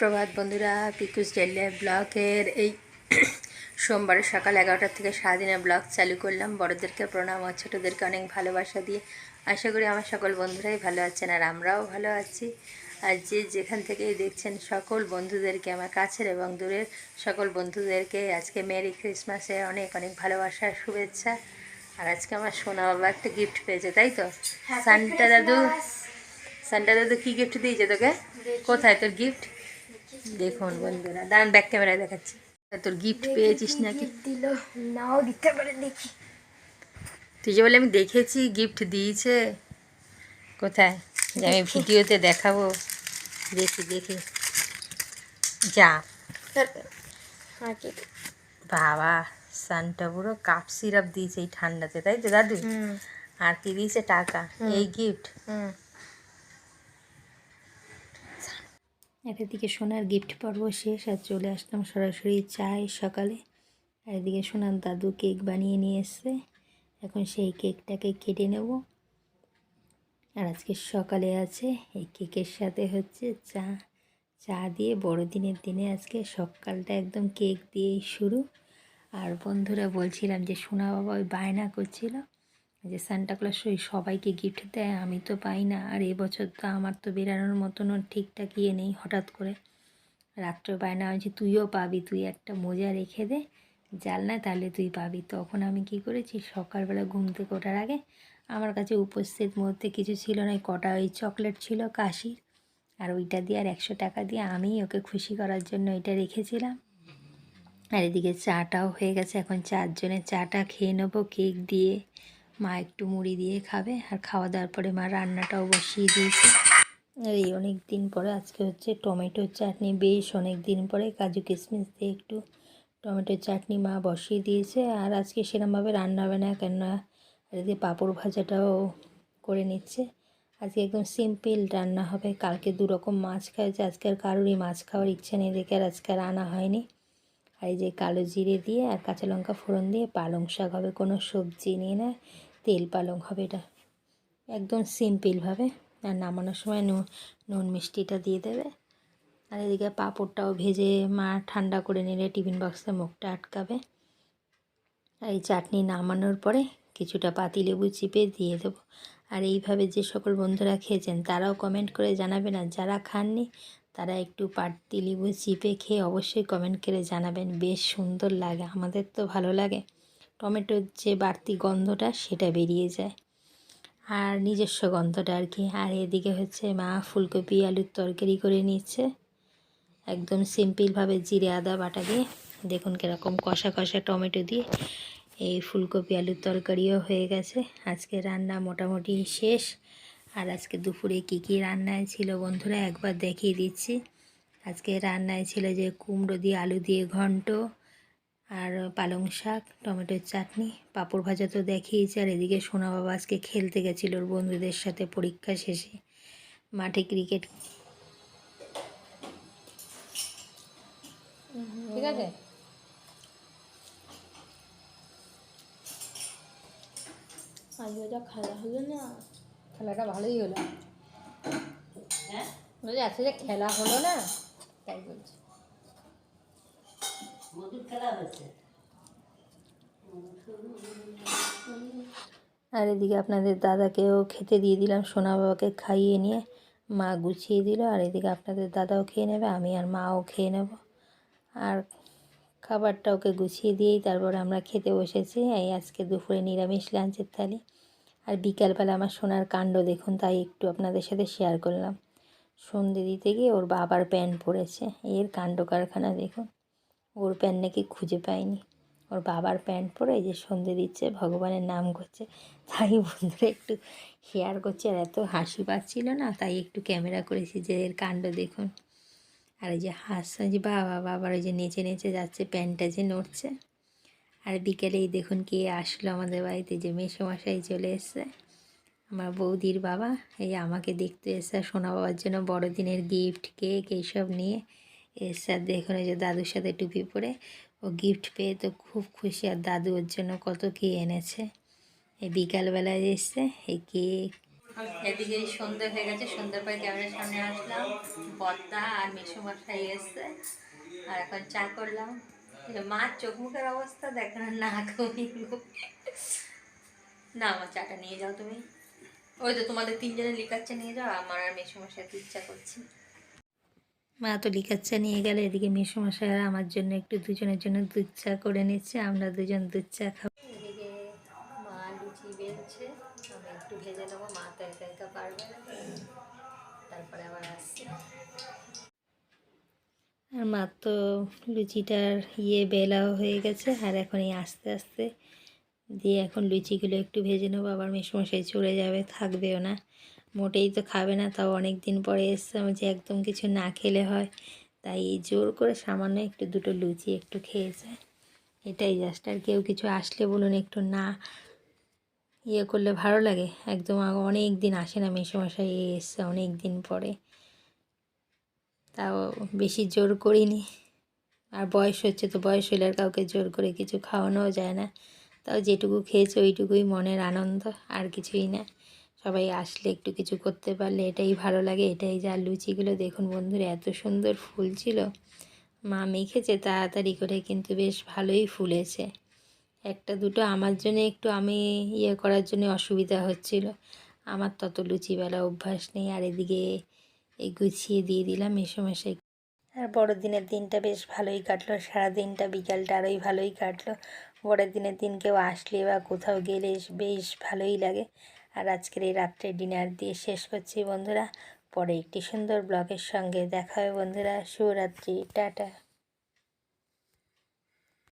সুপ্রভাত বন্ধুরা পিকুস ডেলে ব্লগের এই সোমবারের সকাল এগারোটার থেকে সারাদিনের ব্লগ চালু করলাম। বড়দেরকে প্রণাম আর ছোটোদেরকে অনেক ভালোবাসা দিয়ে। আশা করি আমার সকল বন্ধুরাই ভালো আছেন আর আমরাও ভালো আছি। আর যে যেখান থেকেই দেখছেন সকল বন্ধুদেরকে আমার কাছের এবং দূরের সকল বন্ধুদেরকে আজকে মেরি ক্রিসমাসে অনেক অনেক ভালোবাসার শুভেচ্ছা। আর আজকে আমার সোনা বাবা একটা গিফট পেয়েছে তাই তো? সান্টা দাদু সান্টা দাদু কী গিফট দিয়েছে তোকে? কোথায় তোর গিফট দেখুন বন্ধুরা দাঁড়ান ব্যাক ক্যামেরায় দেখাচ্ছি। তা তোর গিফট পেয়েছিস নাকি? দিল নাও দিতে পারে দেখি। তুই যে বলে আমি দেখেছি গিফট দিয়েছে। কোথায়? যে আমি ভিডিওতে দেখাবো। দেখি দেখি। যা। হ্যাঁ বাবা সানটা পুরো কাপ সিরাপ দিয়েছে এই ঠান্ডাতে তাই তো দাদু? আর কি দিয়েছে টাকা? এই গিফট হুম। একটা দিকে সোনার গিফট পর্ব শেষ আর চলে আসলাম সরাসরি চাই সকালে। আর এদিকে সোনার দাদু কেক বানিয়ে নিয়ে এসছে। এখন সেই কেকটাকে কেটে নেব। আর আজকে সকালে আছে এই কেকের সাথে হচ্ছে চা। চা দিয়ে বড়দিনের দিনে আজকে সকালটা একদম কেক দিয়েই শুরু। আর বন্ধুরা বলছিলাম যে সোনা বাবা ওই বায়না করছিল। যে সান্টাক্লজ ওই সবাইকে গিফট দেয়, আমি তো পাই না। আর এবছর তো আমার তো বেরানোর মতনও ঠিকঠাক ইয়ে নেই হঠাৎ করে। রাত্রে বায়না হয়েছে তুইও পাবি, তুই একটা মোজা রেখে দে, জাল না, তাহলে তুই পাবি। তখন আমি কি করেছি, সকালবেলা ঘুম থেকে ওঠার আগে আমার কাছে উপস্থিত মধ্যে কিছু ছিল না কটা ওই চকলেট ছিল, কাশির। আর ওইটা দিয়ে আর একশো টাকা দিয়ে আমি ওকে খুশি করার জন্য এটা রেখেছিলাম। আর এদিকে চাটাও হয়ে গেছে, এখন চারজনের চাটা খেয়ে নেব কেক দিয়ে। মা একটু মুড়ি দিয়ে খাবে আর খাওয়া দাওয়ার পরে মা রান্নাটাও বসিয়ে দিয়েছে। আর এই অনেক দিন পরে আজকে হচ্ছে টমেটোর চাটনি, বেশ অনেক দিন পরে কাজু কিশমিশ দিয়ে একটু টমেটোর চাটনি মা বসিয়ে দিয়েছে। আর আজকে সেরমভাবে রান্না হবে না, কেননা আর এদিকে পাঁপড় ভাজাটাও করে নিচ্ছে। আজকে একদম সিম্পল রান্না হবে। কালকে দু রকম মাছ খাওয়াছে আজকে আর কারোরই মাছ খাওয়ার ইচ্ছে নেই দেখে আর আজকে আর আনা হয়নি। আর এই যে কালো জিরে দিয়ে আর কাঁচা লঙ্কা ফোড়ন দিয়ে পালং শাক হবে, কোনো সবজি নিয়ে না। তেল পালং হবে এটা। একদম সিম্পলভাবে আর নামানোর সময় নুন নুন মিষ্টিটা দিয়ে দেবে। আর এদিকে পাঁপড়টাও ভেজে মা ঠান্ডা করে নিলে টিফিন বক্সে মুখটা আটকাবে। আর এই চাটনি নামানোর পরে কিছুটা পাতিলেবু চিপে দিয়ে দেবো। আর এইভাবে যে সকল বন্ধুরা খেয়েছেন, তারাও কমেন্ট করে জানাবেন। আর যারা খাননি, তারা একটু পাতিলেবু চিপে খেয়ে অবশ্যই কমেন্ট করে জানাবেন। বেশ সুন্দর লাগে, আমাদের তো ভালো লাগে। টমেটোর যে বাড়তি গন্ধটা সেটা বেরিয়ে যায়। আর নিজস্ব গন্ধটা আর কি। আর এদিকে হচ্ছে মা ফুলকপি, আলুর তরকারি করে নিচ্ছে। একদম সিম্পলভাবে জিরে, আদা, বাটা দিয়ে। দেখুন কীরকম কষা কষা টমেটো দিয়ে এই ফুলকপি, আলুর তরকারিও হয়ে গেছে। আজকে রান্না মোটামুটি শেষ। আর আজকে দুপুরে কী কী রান্নায় ছিল বন্ধুরা একবার দেখিয়ে দিচ্ছি। আজকে রান্নায় ছিল যে কুমড়ো দিয়ে আলু দিয়ে ঘন্ট আর পালং শাক টমেটোর চাটনি পাঁপড় ভাজা তো দেখিয়েছি। আর এদিকে সোনা বাবা আজকে খেলতে গেছিল ওর বন্ধুদের সাথে পরীক্ষা শেষে মাঠে ক্রিকেট ঠিক আছে? খেলা হলো না খেলাটা ভালোই হলো। আজকে যে খেলা হলো না তাই বলছি। আর এদিকে আপনাদের দাদাকেও খেতে দিয়ে দিলাম, সোনা বাবাকে খাইয়ে নিয়ে, মা গুছিয়ে দিল, আর এদিকে আপনাদের দাদাও খেয়ে নেবে, আমি আর মাও খেয়ে নেব। আর খাবারটা ওকে গুছিয়ে দিয়েই তারপর আমরা খেতে বসেছি, এই আজকে দুপুরে নিরামিষ লাঞ্চের থালি। আর বিকালবেলা আমার সোনার কাণ্ড দেখুন, তাই একটু আপনাদের সাথে শেয়ার করলাম। সন্ধে দিতে গিয়ে ওর বাবার প্যান্ট পরেছে, এর কাণ্ড কারখানা দেখুন। ওর প্যান্ট নাকি খুঁজে পায়নি ওর বাবার প্যান্ট পরে যে সন্ধে দিচ্ছে, ভগবানের নাম করছে। তাই বন্ধুরা একটু শেয়ার করছে। আর এত হাসি পাচ্ছিল না, তাই একটু ক্যামেরা করেছি যে এর কাণ্ড দেখুন। আর এই যে হাসছে যে বাবা, বাবার ওই যে নেচে নেচে যাচ্ছে, প্যান্টটা যে নড়ছে। আর বিকেলেই দেখুন কে আসলো আমাদের বাড়িতে, যে মেসোমশাই চলে এসছে। আমার বৌদির বাবা, এই আমাকে দেখতে আর সোনা বাবার জন্য বড়দিনের গিফট কেক এইসব নিয়ে। এসছে আর দেখুন যে দাদুর সাথে টুপি পরে ও গিফট পেয়ে তো খুব খুশি। আর দাদু ওর জন্য কত কী এনেছে। এই বিকালবেলায় এসছে, এই কেক। এদিকে সন্ধ্যে হয়ে গেছে, সন্ধ্যার পরে ক্যামেরার সামনে আসলাম। বদ্দা আর মেসোমশাই এসছে। আর এখন চা করলাম। মার চোখ মুখের অবস্থা দেখো না কমি না, আমার চাটা নিয়ে যাও তুমি। ওই তো তোমাদের তিনজনে লিকাচ্ছে নিয়ে যাও, আমার আর মেসোমশাই ইচ্ছা করছি। মা তো লিকার চা নিয়ে গেলে এদিকে মেসোমশাই আর আমার জন্য একটু দুজনের জন্য দুধ চা করে নিচ্ছে আমরা দুজন দুধ চা খাব। এদিকে মা লুচি বেলছে আমি একটু ভেজে নেব মা তো একা একা পারবে না। তারপরে আবার আসছি। আর মা তো লুচিটার ইয়ে বেলাও হয়ে গেছে আর এখন এই আস্তে আস্তে দিয়ে এখন লুচিগুলো একটু ভেজে নেব আবার মেসমশাই চলে যাবে থাকবেও না। মোটেই তো খাবে না, তাও অনেক দিন পরে এসছে যে একদম কিছু না খেলে হয়। তাই জোর করে সামান্য একটু দুটো লুচি একটু খেয়েছে। এটাই জাস্ট আর কেউ কিছু আসলে বলুন, একটু না ইয়ে করলে ভালো লাগে। একদম অনেক দিন আসে না মেসমশাই এসছে অনেক দিন পরে। তাও বেশি জোর করিনি। আর বয়স হচ্ছে তো বয়স হলে আর কাউকে জোর করে কিছু খাওয়ানোও যায় না। তাও যেটুকু খেয়েছে ওইটুকুই মনের আনন্দ, আর কিছুই না। সবাই আসলে একটু কিছু করতে পারলে এটাই ভালো লাগে, এটাই যা লুচিগুলো দেখুন বন্ধুরা, এত সুন্দর ফুল ছিল। মা মেখেছে তাড়াতাড়ি করে কিন্তু বেশ ভালোই ফুলেছে। একটা দুটো আমার জন্য একটু আমি ইয়ে করার জন্য অসুবিধা হচ্ছিল। আমার তত লুচিবেলা অভ্যাস নেই, আর এদিকে এই গুছিয়ে দিয়ে দিলাম মেসোমশাই আর বড়দিনের দিনটা বেশ ভালোই কাটলো সারা দিনটা বিকালটা আরোই ভালোই কাটলো। বড়দিনের দিন কেউ আসলে বা কোথাও গেলে বেশ ভালোই লাগে। আর আজকের এই রাত্রে ডিনার দিয়ে শেষ করছি বন্ধুরা। পরে একটি সুন্দর ব্লগের সঙ্গে দেখা হবে বন্ধুরা। শুভরাত্রি, টাটা।